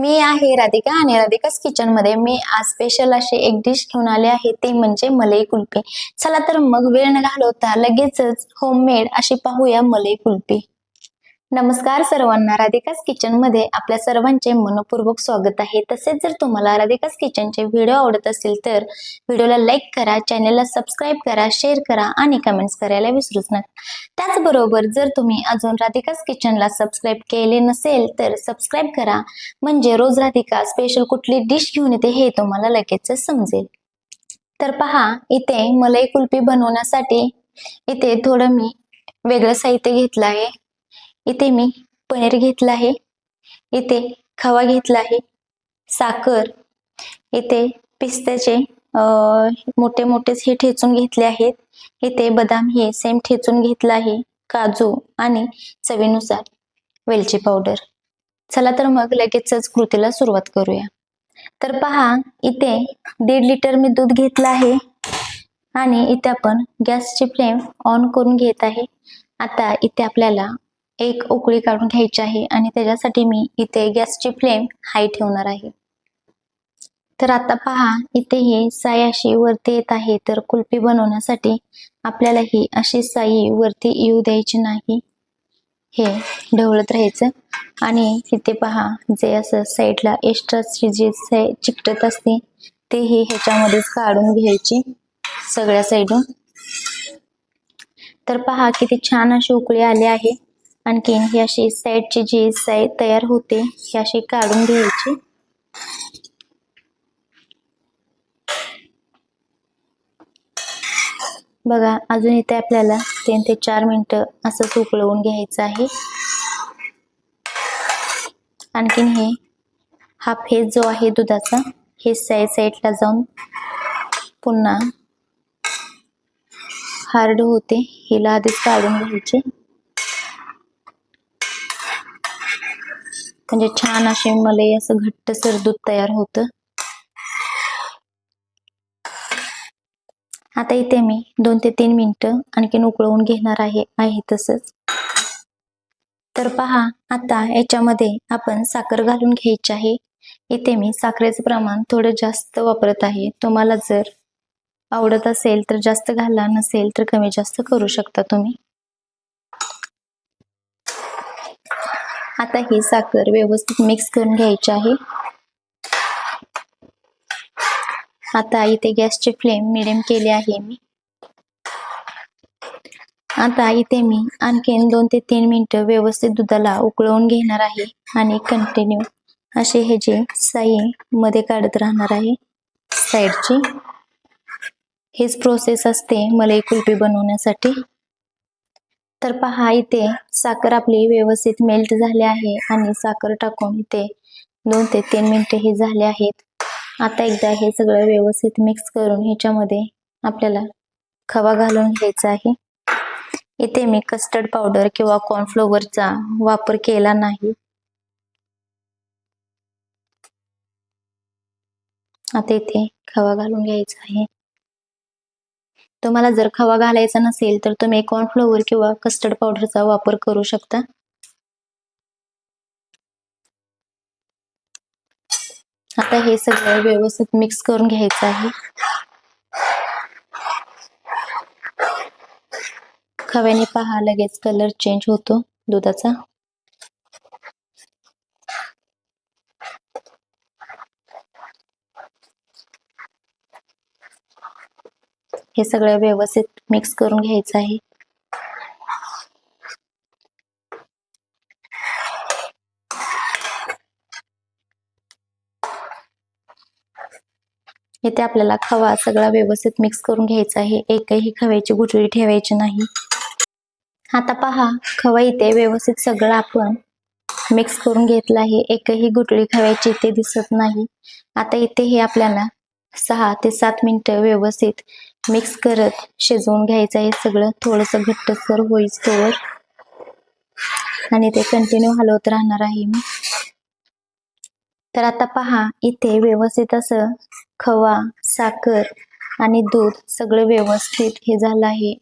मी आहे राधिका आणि राधिकाच किचनमध्ये. मी आज स्पेशल अशी एक डिश घेऊन आले आहे ते म्हणजे मलई कुल्फी. चला तर मग वेळ न घालवता लगेचच होममेड अशी पाहूया मलई कुल्फी. नमस्कार सर्वांना राधिकास किचनमध्ये आपल्या सर्वांचे मनपूर्वक स्वागत आहे. तसेच जर तुम्हाला राधिकाच किचनचे व्हिडिओ आवडत असतील तर व्हिडिओला लाईक करा चॅनलला सबस्क्राईब करा शेअर करा आणि कमेंट्स करायला विसरूच नका. त्याचबरोबर जर तुम्ही अजून राधिकाच किचनला सबस्क्राईब केले नसेल तर सबस्क्राईब करा. म्हणजे रोज राधिका स्पेशल कुठली डिश घेऊन येते हे तुम्हाला लगेचच समजेल. तर पहा इथे मलाई कुल्फी बनवण्यासाठी इथे थोडं मी वेगळं साहित्य घेतलं आहे. इथे मी पनीर घेतलं आहे. इथे खवा घेतला आहे. साखर. इथे पिस्त्याचे मोठे मोठेच हे ठेचून घेतले आहेत. इथे बदाम हे सेम ठेचून घेतलं आहे. काजू आणि चवीनुसार वेलची पावडर चला तर मग लगेचच कृतीला सुरुवात करूया. तर पहा इथे दीड लिटर मी दूध घेतलं आहे. आणि इथे आपण गॅसची फ्लेम ऑन करून घेत आहे. आता इथे आपल्याला एक उकळी काढून घ्यायची आहे आणि त्याच्यासाठी मी इथे गॅसची फ्लेम हाय ठेवणार आहे. तर आता पहा इथे हे साई अशी वरती येत आहे. तर कुल्फी बनवण्यासाठी आपल्याला ही अशी साई वरती येऊ द्यायची नाही. हे ढवळत राहायचं. आणि इथे पहा जे असं साईडला एक्स्ट्राची जी साई चिकटत असते ते ही ह्याच्यामध्येच काढून घ्यायची सगळ्या साईडून. तर पहा किती छान अशी उकळी आली आहे. आणखीन ही अशी साईडची जी साईड तयार होते ही अशी काढून घ्यायची. बघा अजून इथे आपल्याला तीन ते चार मिनिटं असंच उकळवून घ्यायचं आहे. आणखीन हे हा फेस जो आहे दुधाचा हे साईड साईडला जाऊन पुन्हा हार्ड होते हिला आधीच काढून घ्यायचे. म्हणजे छान असे मलाई असं घट्टसर दूध तयार होतं. आता इथे मी दोन ते तीन मिनिट आणखीन उकळवून घेणार आहे आहे तसंच. तर पहा आता याच्यामध्ये आपण साखर घालून घ्यायची आहे. इथे मी साखरेचं प्रमाण थोडं जास्त वापरत आहे. तुम्हाला जर आवडत असेल तर जास्त घाला नसेल तर कमी जास्त करू शकता तुम्ही. आता ही साखर व्यवस्थित मिक्स करून घ्यायची आहे. आता इथे गॅसची फ्लेम मिडियम केली आहे मी. आता इथे मी आणखीन दोन ते तीन मिनिटं व्यवस्थित दुधाला उकळवून घेणार आहे आणि कंटिन्यू असे हे जे साई मध्ये काढत राहणार आहे साईडची हेच प्रोसेस असते मलाई कुल्फी बनवण्यासाठी. तर पहा इथे साखर आपली व्यवस्थित मेल्ट झाली आहे आणि साखर टाकून इथे दोन ते तीन मिनिटे हे झाले आहेत. आता एकदा हे सगळं व्यवस्थित मिक्स करून ह्याच्यामध्ये आपल्याला खवा घालून घ्यायचा आहे. इथे मी कस्टर्ड पावडर किंवा कॉर्नफ्लोवरचा वापर केला नाही. आता इथे खवा घालून घ्यायचा आहे. तुम्हाला जर खवा घालायचा नसेल तर तुम्ही कॉर्नफ्लोअर किंवा कस्टर्ड पावडरचा वापर करू शकता. आता हे सगळं व्यवस्थित मिक्स करून घ्यायचं आहे. खव्याने पहा लगेच कलर चेंज होतो दुधाचा. हे सगळं व्यवस्थित मिक्स करून घ्यायचं आहे. इथे आपल्याला खवा सगळा व्यवस्थित मिक्स करून घ्यायचा आहे. एकही खव्याची गुठळी ठेवायची नाही. आता पहा खवा इथे व्यवस्थित सगळं आपण मिक्स करून घेतलं आहे. एकही गुटळी खव्याची इथे दिसत नाही. आता इथे हे आपल्याला सहा ते सात मिनिटं व्यवस्थित मिक्स करत शिजवून घ्यायचं आहे. सगळं थोडंसं घट्टसर होईस्तोवर आणि ते कंटिन्यू हलवत राहणार आहे मी. तर आता पहा इथे व्यवस्थित असं खवा साखर आणि दूध सगळं व्यवस्थित हे झालं आहे.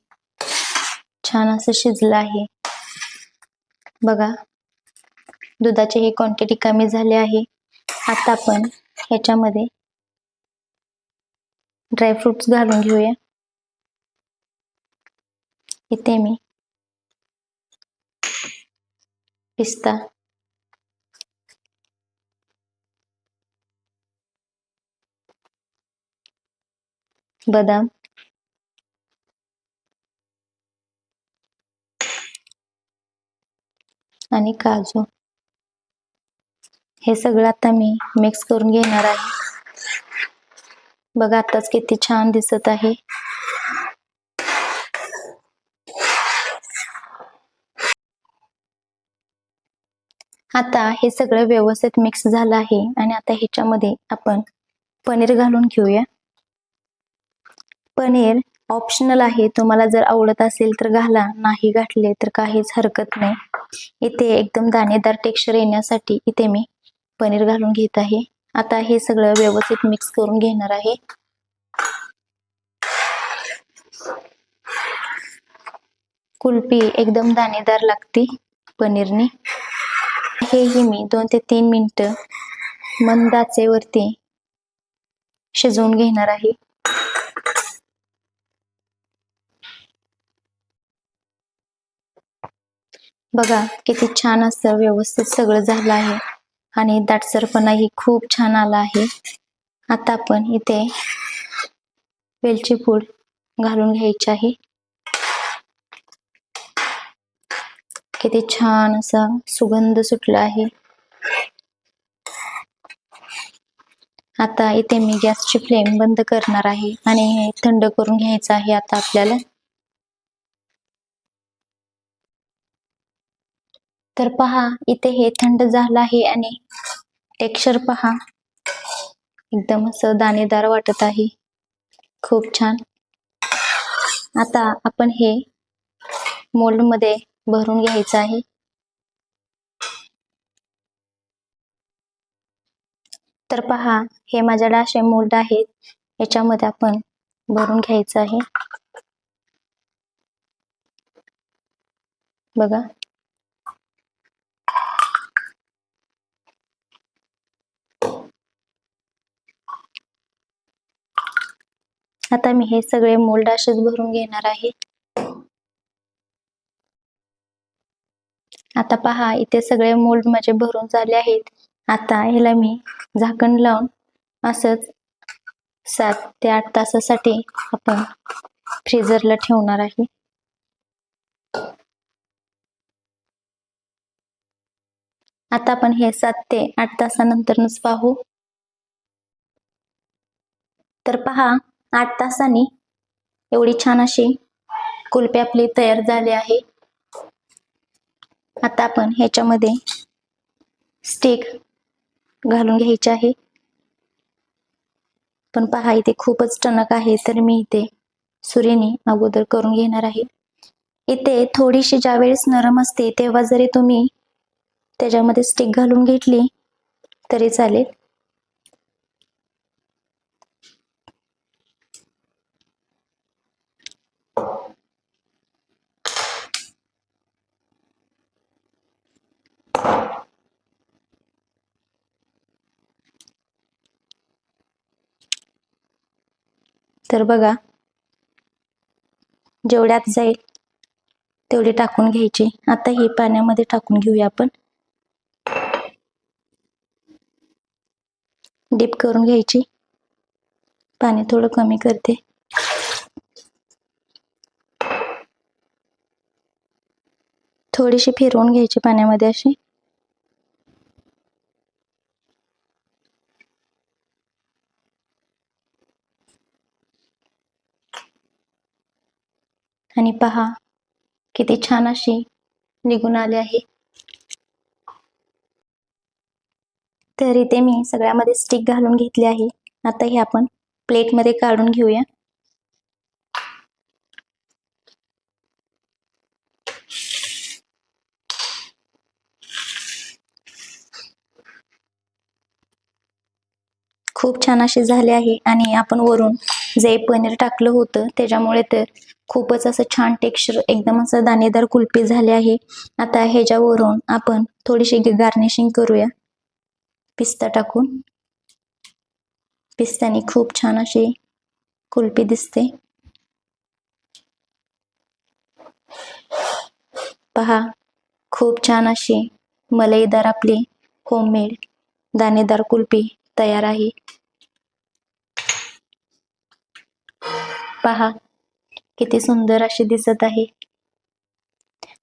छान असं शिजलं आहे. बघा दुधाची ही क्वांटिटी कमी झाली आहे. आता आपण ह्याच्यामध्ये ड्रायफ्रुट्स घालून घेऊया. इथे मी पिस्ता. बदाम. आणि काजू. हे सगळं आता मी मिक्स करून घेणार आहे. बघा आताच किती छान दिसत आहे. आता हे सगळं व्यवस्थित मिक्स झालं आहे आणि आता ह्याच्यामध्ये आपण पनीर घालून घेऊया. पनीर ऑप्शनल आहे. तुम्हाला जर आवडत असेल तर घाला नाही घातले तर काहीच हरकत नाही. इथे एकदम दाणेदार टेक्स्चर येण्यासाठी इथे मी पनीर घालून घेत आहे. आता हे सगळं व्यवस्थित मिक्स करून घेणार आहे. कुल्फी एकदम दाणेदार लागते पनीरने. हेही मी दोन ते तीन मिनिटं मंदाचेवरती शिजवून घेणार आहे. बघा किती छान असं व्यवस्थित सगळं झालं आहे. आणि दाटसरपणाही खूप छान आला आहे. आता आपण इथे वेलची पूड घालून घ्यायची आहे. किती छान असा सुगंध सुटला आहे. आता इथे मी गॅसची फ्लेम बंद करणार आहे आणि हे थंड करून घ्यायचं आहे आता आपल्याला. तर पहा इथे हे थंड झालं आहे आणि टेक्स्चर पहा. एकदम असं दाणेदार वाटत आहे. खूप छान. आता आपण हे मोल्डमध्ये भरून घ्यायचं आहे. तर पहा हे माझ्याकडे असे मोल्ड आहेत. याच्यामध्ये आपण भरून घ्यायचं आहे. बघा. आता मी हे सगळे मोल्ड असेच भरून घेणार आहे. आता पहा इथे सगळे मोल्ड माझे भरून झाले आहेत. आता ह्याला मी झाकण लावून असंच सात ते आठ तासासाठी आपण फ्रीजरला ठेवणार आहे. आता आपण हे सात ते आठ तासानंतरच पाहू. तर पहा आठ तासांनी. एवढी छान अशी कुल्फी आपली तयार झाली आहे. आता आपण ह्याच्यामध्ये स्टिक घालून घ्यायचे आहे. पण पहा इथे खूपच टणक आहे तर मी इथे सुरीने अगोदर करून घेणार आहे. इथे थोडीशी ज्यावेळेस नरम असते तेव्हा जरी तुम्ही त्याच्यामध्ये स्टिक घालून घेतली तरी चालेल. तर बघा. जेवढ्यात जाईल तेवढी टाकून घ्यायची. आता ही पाण्यामध्ये टाकून घेऊया आपण. डीप करून घ्यायची. पाणी थोडं कमी करते. थोडीशी फिरवून घ्यायची पाण्यामध्ये अशी. आणि पहा किती छान अशी निघून आले आहे. तर इथे मी सगळ्यामध्ये स्टिक घालून घेतली आहे. आता हे आपण प्लेटमध्ये काढून घेऊया. खूप छान असे झाले आहे आणि आपण वरून जे पनीर टाकलं होतं त्याच्यामुळे तर खूपच असं छान टेक्स्चर एकदम असं दाणेदार कुल्फी झाले आहे. आता ह्याच्यावरून आपण थोडीशी गार्निशिंग करूया. पिस्ता टाकून. पिस्त्याने खूप छान अशी कुल्फी दिसते. पहा खूप छान अशी मलईदार आपली होममेड दाणेदार कुल्फी तयार आहे. पहा किती सुंदर अशी दिसत आहे.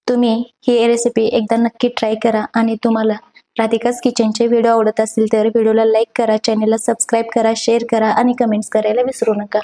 तुम्ही ही रेसिपी एकदा नक्की ट्राय करा आणि तुम्हाला राधिकाच किचनचे व्हिडिओ आवडत असतील तर व्हिडिओला लाईक करा चॅनलला सबस्क्राईब करा शेअर करा आणि कमेंट्स करायला विसरू नका.